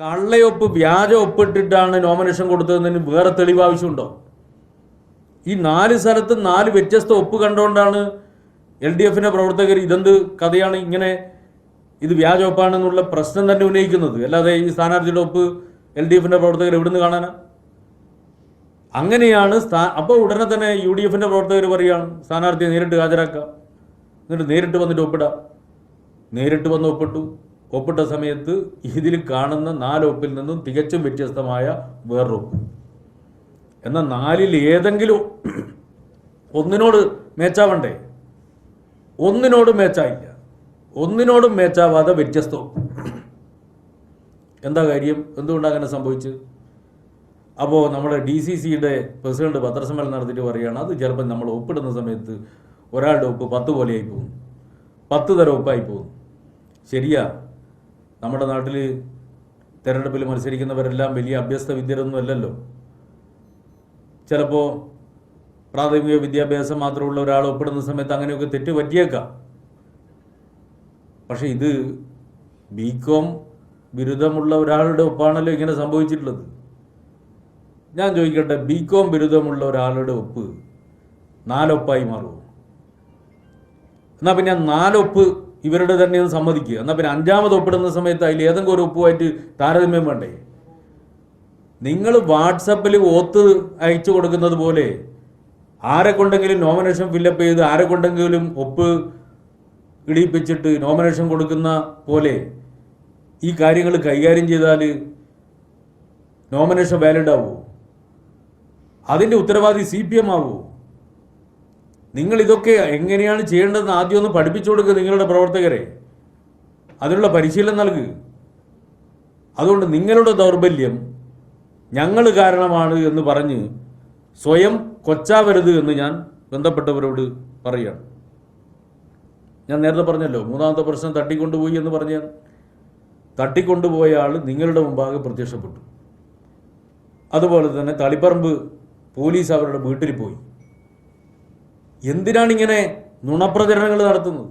കള്ളയൊപ്പ് വ്യാജ ഒപ്പിട്ടിട്ടാണ് നോമിനേഷൻ കൊടുത്തതെന്നതിന് വേറെ തെളിവ് ആവശ്യമുണ്ടോ? ഈ നാല് സ്ഥലത്ത് നാല് വ്യത്യസ്ത ഒപ്പ് കണ്ടുകൊണ്ടാണ് എൽ ഡി എഫിന്റെ പ്രവർത്തകർ ഇതെന്ത് കഥയാണ് ഇങ്ങനെ ഇത് വ്യാജ ഒപ്പാണെന്നുള്ള പ്രശ്നം തന്നെ ഉന്നയിക്കുന്നത്. അല്ലാതെ ഈ സ്ഥാനാർത്ഥിയുടെ ഒപ്പ് എൽ ഡി എഫിന്റെ പ്രവർത്തകർ എവിടുന്ന് കാണാനാ? അങ്ങനെയാണ് സ്ഥാ അപ്പോൾ ഉടനെ തന്നെ യു ഡി എഫിന്റെ പ്രവർത്തകർ പറയുകയാണ് സ്ഥാനാർത്ഥിയെ നേരിട്ട് ഹാജരാക്കാം. എന്നിട്ട് നേരിട്ട് വന്നിട്ട് ഒപ്പിടാം. നേരിട്ട് വന്ന് ഒപ്പിട്ടു. ഒപ്പിട്ട സമയത്ത് ഇതിൽ കാണുന്ന നാല് ഒപ്പിൽ നിന്നും തികച്ചും വ്യത്യസ്തമായ വേറൊപ്പ് എന്ന എന്നാൽ നാലിൽ ഏതെങ്കിലും ഒന്നിനോട് മേച്ചാവണ്ടേ? ഒന്നിനോട് മേച്ചായില്ല. ഒന്നിനോടും മേച്ചാവാതെ വ്യത്യസ്ത എന്താ കാര്യം? എന്തുകൊണ്ടാണ് അങ്ങനെ സംഭവിച്ചത് അപ്പോൾ നമ്മുടെ ഡി സി സിയുടെ പ്രസിഡന്റ് പത്രസമ്മേളനം നടത്തിയിട്ട് പറയുകയാണ് അത് ചിലപ്പോൾ നമ്മൾ ഒപ്പിടുന്ന സമയത്ത് ഒരാളുടെ ഒപ്പ് പത്ത് പോലെയായി പോകും പത്ത് തരം ഒപ്പായി പോകും ശരിയാ? നമ്മുടെ നാട്ടിൽ തിരഞ്ഞെടുപ്പിൽ മത്സരിക്കുന്നവരെല്ലാം വലിയ അഭ്യസ്ത വിദ്യരൊന്നും അല്ലല്ലോ ചിലപ്പോൾ പ്രാഥമിക വിദ്യാഭ്യാസം മാത്രമുള്ള ഒരാൾ ഒപ്പിടുന്ന സമയത്ത് അങ്ങനെയൊക്കെ തെറ്റ് പറ്റിയേക്കാം. പക്ഷേ ഇത് ബി കോം ബിരുദമുള്ള ഒരാളുടെ ഒപ്പാണല്ലോ ഇങ്ങനെ സംഭവിച്ചിട്ടുള്ളത്. ഞാൻ ചോദിക്കട്ടെ ബി കോം ബിരുദമുള്ള ഒരാളുടെ ഒപ്പ് നാലൊപ്പായി മാറുമോ? എന്നാൽ പിന്നെ നാലൊപ്പ് ഇവരുടെ തന്നെ അത് സമ്മതിക്കുക. എന്നാൽ പിന്നെ അഞ്ചാമത് ഒപ്പിടുന്ന സമയത്ത് അതിൽ ഏതെങ്കിലും ഒരു ഒപ്പുമായിട്ട് താരതമ്യം വേണ്ടേ? നിങ്ങൾ വാട്സപ്പിൽ ഓത്ത് അയച്ചു കൊടുക്കുന്നത് പോലെ ആരെ കൊണ്ടെങ്കിലും നോമിനേഷൻ ഫില്ലപ്പ് ചെയ്ത് ആരെ കൊണ്ടെങ്കിലും ഒപ്പ് ഇടിയിപ്പിച്ചിട്ട് നോമിനേഷൻ കൊടുക്കുന്ന പോലെ ഈ കാര്യങ്ങൾ കൈകാര്യം ചെയ്താൽ നോമിനേഷൻ വാലിഡ് ആവുമോ അതിന്റെ ഉത്തരവാദി സി പി എം ആവുമോ നിങ്ങൾ ഇതൊക്കെ എങ്ങനെയാണ് ചെയ്യേണ്ടതെന്ന് ആദ്യം ഒന്ന് പഠിപ്പിച്ചു കൊടുക്കുക നിങ്ങളുടെ പ്രവർത്തകരെ. അതിനുള്ള പരിശീലനം നൽകുക അതുകൊണ്ട് നിങ്ങളുടെ ദൗർബല്യം ഞങ്ങൾ കാരണമാണ് എന്ന് പറഞ്ഞ് സ്വയം കൊച്ചാവരുത് എന്ന് ഞാൻ ബന്ധപ്പെട്ടവരോട് പറയുകയാണ് ഞാൻ നേരത്തെ പറഞ്ഞല്ലോ മൂന്നാമത്തെ പ്രശ്നം തട്ടിക്കൊണ്ടുപോയി എന്ന് പറഞ്ഞാൽ തട്ടിക്കൊണ്ടുപോയ ആൾ നിങ്ങളുടെ മുമ്പാകെ പ്രത്യക്ഷപ്പെട്ടു. അതുപോലെ തന്നെ തളിപ്പറമ്പ് പോലീസ് അവരുടെ വീട്ടിൽ പോയി. എന്തിനാണ് ഇങ്ങനെ നുണപ്രചരണങ്ങൾ നടത്തുന്നത്?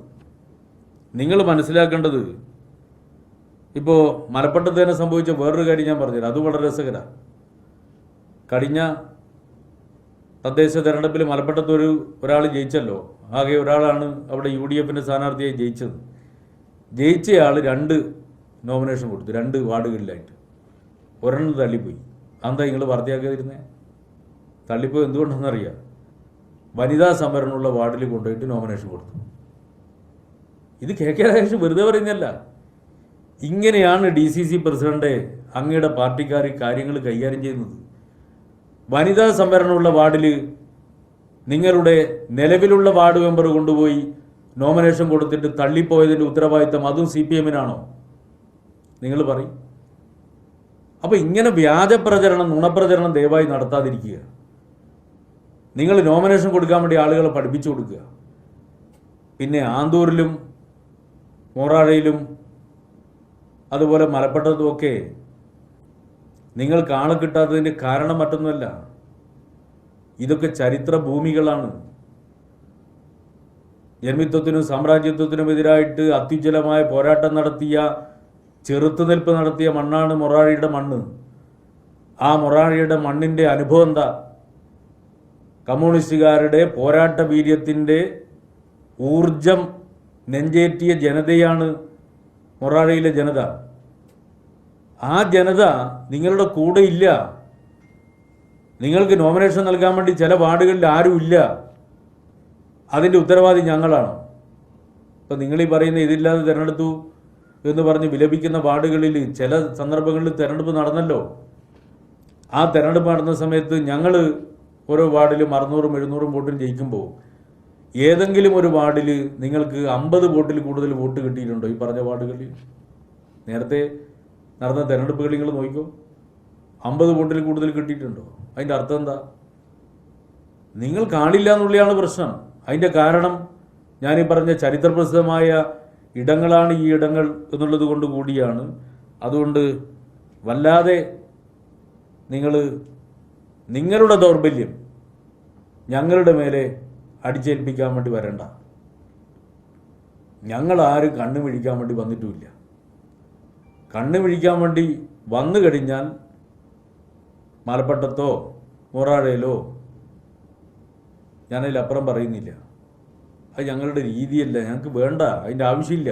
നിങ്ങൾ മനസ്സിലാക്കേണ്ടത് ഇപ്പോൾ മലപ്പട്ടത്ത് തന്നെ സംഭവിച്ച വേറൊരു കാര്യം ഞാൻ പറഞ്ഞുതരാം. അത് വളരെ രസകരമാണ് കഴിഞ്ഞ തദ്ദേശ തെരഞ്ഞെടുപ്പിൽ മലപ്പട്ടത്ത് ഒരു ഒരാൾ ജയിച്ചല്ലോ. ആകെ ഒരാളാണ് അവിടെ യു ഡി എഫിന്റെ സ്ഥാനാർത്ഥിയായി ജയിച്ചത്. ജയിച്ചയാൾ രണ്ട് നോമിനേഷൻ കൊടുത്തു. രണ്ട് വാർഡുകളിലായിട്ട്. ഒരെണ്ണം തള്ളിപ്പോയി. അന്താ നിങ്ങൾ വാർത്തയാക്കാതിരുന്നേ? തള്ളിപ്പോയി എന്തുകൊണ്ടെന്നറിയാം. വനിതാ സംവരണമുള്ള വാർഡിൽ കൊണ്ടുപോയിട്ട് നോമിനേഷൻ കൊടുത്തു. ഇത് കെ കെ രാജേഷ് വെറുതെ പറയുന്നല്ല ഇങ്ങനെയാണ് ഡി സി സി പ്രസിഡന്റ് അങ്ങയുടെ പാർട്ടിക്കാർ കാര്യങ്ങൾ കൈകാര്യം ചെയ്യുന്നത്. വനിതാ സംവരണമുള്ള വാർഡിൽ നിങ്ങളുടെ നിലവിലുള്ള വാർഡ് മെമ്പർ കൊണ്ടുപോയി നോമിനേഷൻ കൊടുത്തിട്ട് തള്ളിപ്പോയതിന്റെ ഉത്തരവാദിത്തം അതും സി പി എമ്മിനാണോ നിങ്ങൾ പറയും. അപ്പോൾ ഇങ്ങനെ വ്യാജപ്രചരണം നുണപ്രചരണം ദയവായി നടത്താതിരിക്കുക. നിങ്ങൾ നോമിനേഷൻ കൊടുക്കാൻ വേണ്ടി ആളുകളെ പഠിപ്പിച്ചു കൊടുക്കുക. പിന്നെ ആന്തൂരിലും മോറാഴയിലും അതുപോലെ മലപ്പെട്ടതുമൊക്കെ നിങ്ങൾ ആളെ കിട്ടാത്തതിന്റെ കാരണം മറ്റൊന്നുമല്ല. ഇതൊക്കെ ചരിത്ര ഭൂമികളാണ്. ജന്മിത്വത്തിനും സാമ്രാജ്യത്വത്തിനും എതിരായിട്ട് അത്യുജ്വലമായ പോരാട്ടം നടത്തിയ ചെറുത്തുനിൽപ്പ് നടത്തിയ മണ്ണാണ് മൊറാഴിയുടെ മണ്ണ്. ആ മൊറാഴിയുടെ മണ്ണിന്റെ അനുഭവം എന്താ? കമ്മ്യൂണിസ്റ്റുകാരുടെ പോരാട്ട വീര്യത്തിന്റെ ഊർജം നെഞ്ചേറ്റിയ ജനതയാണ് മൊറാഴയിലെ ജനത. ആ ജനത നിങ്ങളുടെ കൂടെ ഇല്ല. നിങ്ങൾക്ക് നോമിനേഷൻ നൽകാൻ വേണ്ടി ചില വാർഡുകളിൽ ആരുമില്ല അതിന്റെ ഉത്തരവാദി ഞങ്ങളാണ്. ഇപ്പം നിങ്ങളീ പറയുന്ന ഇതില്ലാതെ തിരഞ്ഞെടുത്തു എന്ന് പറഞ്ഞ് വിലപിക്കുന്ന വാർഡുകളിൽ ചില സന്ദർഭങ്ങളിൽ തിരഞ്ഞെടുപ്പ് നടന്നല്ലോ. ആ തിരഞ്ഞെടുപ്പ് നടന്ന സമയത്ത് ഞങ്ങൾ ഓരോ വാർഡിലും അറുന്നൂറും എഴുന്നൂറും വോട്ടിൽ ജയിക്കുമ്പോൾ ഏതെങ്കിലും ഒരു വാർഡിൽ നിങ്ങൾക്ക് അമ്പത് വോട്ടിൽ കൂടുതൽ വോട്ട് കിട്ടിയിട്ടുണ്ടോ ഈ പറഞ്ഞ വാർഡുകളിൽ നേരത്തെ നടന്ന തെരഞ്ഞെടുപ്പുകൾ നിങ്ങൾ നോക്കിക്കോ. അമ്പത് വോട്ടിൽ കൂടുതൽ കിട്ടിയിട്ടുണ്ടോ? അതിന്റെ അർത്ഥം എന്താ? നിങ്ങൾ കാണില്ല എന്നുള്ളതാണ് പ്രശ്നം. അതിന്റെ കാരണം ഞാനീ പറഞ്ഞ ചരിത്രപ്രസിദ്ധമായ ഇടങ്ങളാണ് ഈ ഇടങ്ങൾ എന്നുള്ളത് കൊണ്ട് കൂടിയാണ്. അതുകൊണ്ട് വല്ലാതെ നിങ്ങൾ നിങ്ങളുടെ ദൗർബല്യം ഞങ്ങളുടെ മേലെ അടിച്ചേൽപ്പിക്കാൻ വേണ്ടി വരണ്ട. ഞങ്ങൾ ആരും കണ്ണു മിഴിക്കാൻ വേണ്ടി വന്നിട്ടുമില്ല. കണ്ണു വിഴിക്കാൻ വേണ്ടി വന്നു കഴിഞ്ഞാൽ മലപ്പട്ടത്തോ മൂറാഴയിലോ ഞാനതിലപ്പുറം പറയുന്നില്ല. അത് ഞങ്ങളുടെ രീതിയല്ല. ഞങ്ങൾക്ക് വേണ്ട. അതിന്റെ ആവശ്യമില്ല.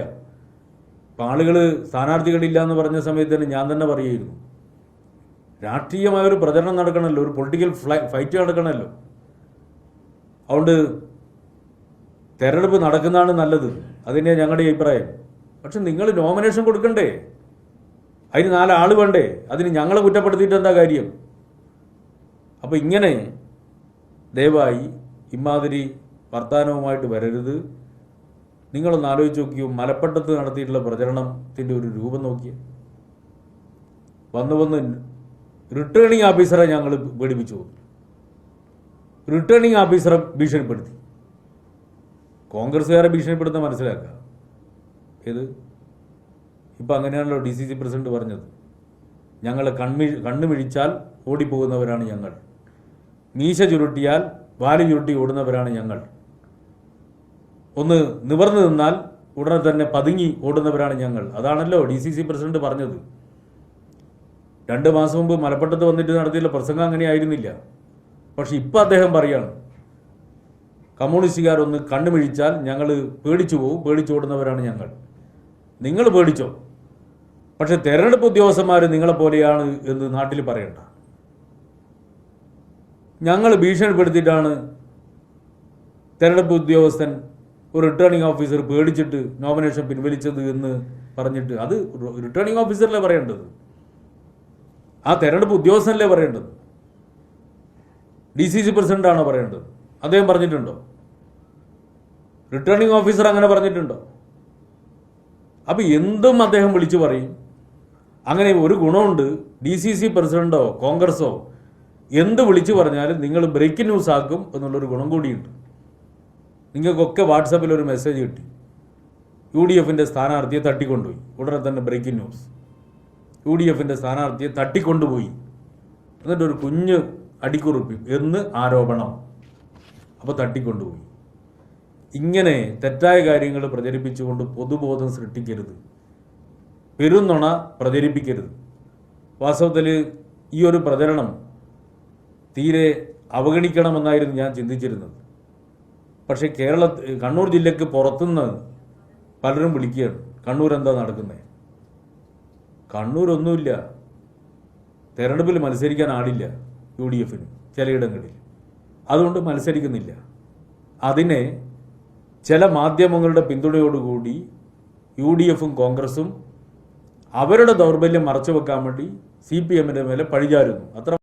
ഇപ്പം ആളുകൾ സ്ഥാനാർത്ഥികളില്ല എന്ന് പറഞ്ഞ സമയത്ത് തന്നെ ഞാൻ തന്നെ പറയുമായിരുന്നു. രാഷ്ട്രീയമായ ഒരു പ്രചരണം നടക്കണമല്ലോ ഒരു പൊളിറ്റിക്കൽ ഫൈറ്റ് നടക്കണമല്ലോ അതുകൊണ്ട് തെരഞ്ഞെടുപ്പ് നടക്കുന്നതാണ് നല്ലത്. അതിന്റെ ഞങ്ങളുടെ അഭിപ്രായം. പക്ഷെ നിങ്ങൾ നോമിനേഷൻ കൊടുക്കണ്ടേ? അതിന് നാലാൾ വേണ്ടേ? അതിന് ഞങ്ങളെ കുറ്റപ്പെടുത്തിയിട്ട് എന്താ കാര്യം? അപ്പോൾ ഇങ്ങനെ ദയവായി ഇമാതിരി വർത്തമാനവുമായിട്ട് വരരുത്. നിങ്ങളൊന്ന് ആലോചിച്ച് നോക്കിയോ? മലപ്പട്ടത്ത് നടത്തിയിട്ടുള്ള പ്രചരണത്തിന്റെ ഒരു രൂപം നോക്കിയേ. വന്ന് വന്ന് റിട്ടേണിംഗ് ഓഫീസറെ ഞങ്ങൾ പേടിപ്പിച്ചു. റിട്ടേണിംഗ് ഓഫീസറെ ഭീഷണിപ്പെടുത്തി. കോൺഗ്രസ്സുകാരെ ഭീഷണിപ്പെടുത്താൻ മനസ്സിലാക്കുക. ഏത്? ഇപ്പം അങ്ങനെയാണല്ലോ ഡി സി സി പ്രസിഡന്റ് പറഞ്ഞത്. ഞങ്ങൾ കൺമി കണ്ണുമിഴിച്ചാൽ ഓടിപ്പോകുന്നവരാണ് ഞങ്ങൾ. മീശ ചുരുട്ടിയാൽ വാലി ചുരുട്ടി ഓടുന്നവരാണ് ഞങ്ങൾ. ഒന്ന് നിവർന്നു നിന്നാൽ ഉടനെ തന്നെ പതുങ്ങി ഓടുന്നവരാണ് ഞങ്ങൾ. അതാണല്ലോ ഡി സി സി പ്രസിഡന്റ് പറഞ്ഞത്. രണ്ട് മാസം മുമ്പ് മലപ്പട്ടത്ത് വന്നിട്ട് നടത്തിയുള്ള പ്രസംഗം അങ്ങനെ ആയിരുന്നില്ല. പക്ഷെ ഇപ്പം അദ്ദേഹം പറയാണ് കമ്മ്യൂണിസ്റ്റുകാരൊന്ന് കണ്ണുമിഴിച്ചാൽ ഞങ്ങൾ പേടിച്ചു പോകും പേടിച്ചോടുന്നവരാണ് ഞങ്ങൾ. നിങ്ങൾ പേടിച്ചോ? പക്ഷെ തെരഞ്ഞെടുപ്പ് ഉദ്യോഗസ്ഥന്മാർ നിങ്ങളെപ്പോലെയാണ് എന്ന് നാട്ടിൽ പറയണ്ട. ഞങ്ങൾ ഭീഷണിപ്പെടുത്തിയിട്ടാണ് തെരഞ്ഞെടുപ്പ് ഉദ്യോഗസ്ഥൻ ഒരു റിട്ടേണിംഗ് ഓഫീസർ പേടിച്ചിട്ട് നോമിനേഷൻ പിൻവലിച്ചത് എന്ന് പറഞ്ഞിട്ട് അത് റിട്ടേണിംഗ് ഓഫീസറിലെ പറയേണ്ടത്? ആ തെരഞ്ഞെടുപ്പ് ഉദ്യോഗസ്ഥനല്ലേ പറയേണ്ടത്? ഡി സി സി പ്രസിഡന്റാണോ പറയേണ്ടത്? അദ്ദേഹം പറഞ്ഞിട്ടുണ്ടോ? റിട്ടേണിംഗ് ഓഫീസർ അങ്ങനെ പറഞ്ഞിട്ടുണ്ടോ? അപ്പോൾ എന്തും അദ്ദേഹം വിളിച്ചു പറയും. അങ്ങനെ ഒരു ഗുണമുണ്ട് ഡി സി സി പ്രസിഡന്റോ കോൺഗ്രസോ എന്ത് വിളിച്ചു പറഞ്ഞാലും നിങ്ങൾ ബ്രേക്കിംഗ് ന്യൂസ് ആക്കും എന്നുള്ളൊരു ഗുണം കൂടിയുണ്ട്. നിങ്ങൾക്കൊക്കെ വാട്സാപ്പിൽ ഒരു മെസ്സേജ് കിട്ടി. യു ഡി എഫിന്റെ സ്ഥാനാർത്ഥിയെ തട്ടിക്കൊണ്ടുപോയി. ഉടനെ തന്നെ ബ്രേക്കിംഗ് ന്യൂസ് യു ഡി എഫിന്റെ സ്ഥാനാർത്ഥിയെ തട്ടിക്കൊണ്ടുപോയി. എന്നിട്ട് ഒരു കുഞ്ഞ് അടിക്കുറിപ്പി എന്ന് ആരോപണം. അപ്പോൾ തട്ടിക്കൊണ്ടുപോയി. ഇങ്ങനെ തെറ്റായ കാര്യങ്ങൾ പ്രചരിപ്പിച്ചുകൊണ്ട് പൊതുബോധം സൃഷ്ടിക്കരുത്. പെരുന്നുണ പ്രചരിപ്പിക്കരുത്. വാസ്തവത്തിൽ ഈ ഒരു പ്രചരണം തീരെ അവഗണിക്കണമെന്നായിരുന്നു ഞാൻ ചിന്തിച്ചിരുന്നത്. പക്ഷേ കേരള കണ്ണൂർ ജില്ലയ്ക്ക് പുറത്തുനിന്ന് പലരും വിളിക്കുകയാണ്. കണ്ണൂർ എന്താ നടക്കുന്നത് കണ്ണൂരൊന്നുമില്ല. തെരഞ്ഞെടുപ്പിൽ മത്സരിക്കാൻ ആടില്ല യു ഡി എഫിന് ചിലയിടങ്ങളിൽ. അതുകൊണ്ട് മത്സരിക്കുന്നില്ല. അതിനെ ചില മാധ്യമങ്ങളുടെ പിന്തുണയോടുകൂടി യു ഡി എഫും കോൺഗ്രസും അവരുടെ ദൗർബല്യം മറച്ചു വെക്കാൻ വേണ്ടി സി പി എമ്മിന്റെ മേലെ പഴിചാരുന്നു. അത്ര